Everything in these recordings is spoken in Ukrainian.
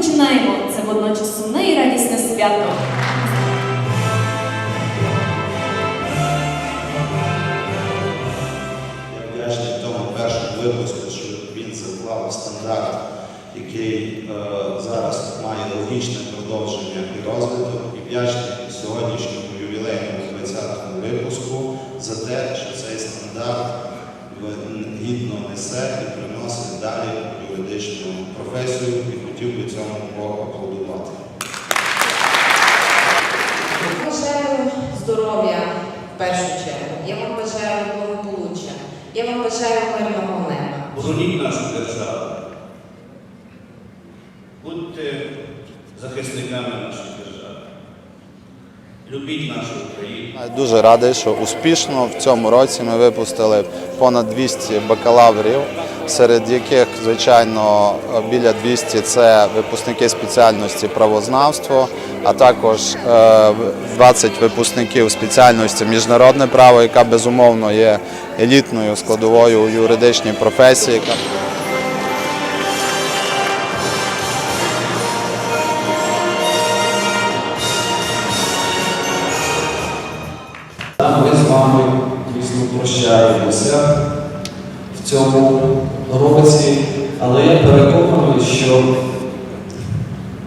розпочинаємо це водночас сумне і радісне свято. Я вдячний тому першому випуску, що він заклав стандарт, який е, зараз має логічне продовження і розвиток. І вдячний сьогоднішньому ювілейному 20-му випуску за те, що цей стандарт гідно несе і приносить далі юридичну професію і хотів би цьому поаплодувати. Я вам бажаю здоров'я в першу чергу. Я вам бажаю благополуччя. Я вам бажаю мирного неба. Бороніть нашу державу. Будьте захисниками нашої держави. Любіть нашу Україну. Дуже радий, що успішно в цьому році ми випустили понад 200 бакалаврів, серед яких, звичайно, біля 200 – це випускники спеціальності правознавство, а також е, 20 випускників спеціальності міжнародне право, яка безумовно є елітною складовою у юридичній професії. Ми з вами, звісно, прощаємося в цьому році, але я переконаний, що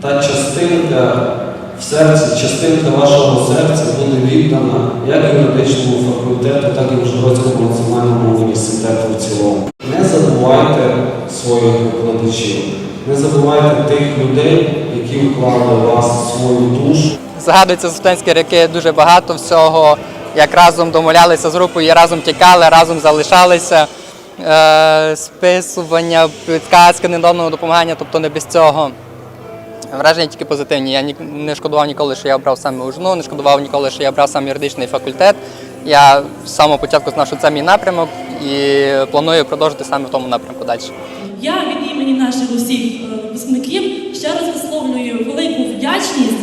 та частинка в серці, частинка вашого серця буде віддана як юридичному факультету, так і Ужгородському національному університету в цілому. Не забувайте своїх викладачів, не забувайте тих людей, які вклали в вас свою душу. Згадуються студентські роки дуже багато всього. Як разом домовлялися з групою, разом тікали, разом залишалися. Е, списування, підказки, недавнього допомагання, тобто не без цього. Враження тільки позитивні. Я не шкодував ніколи, що я обрав саме УЖНУ, не шкодував ніколи, що я обрав саме юридичний факультет. Я з самого початку знав, що це мій напрямок і планую продовжити саме в тому напрямку далі. Я від імені наших усіх е, випускників ще раз висловлюю велику вдячність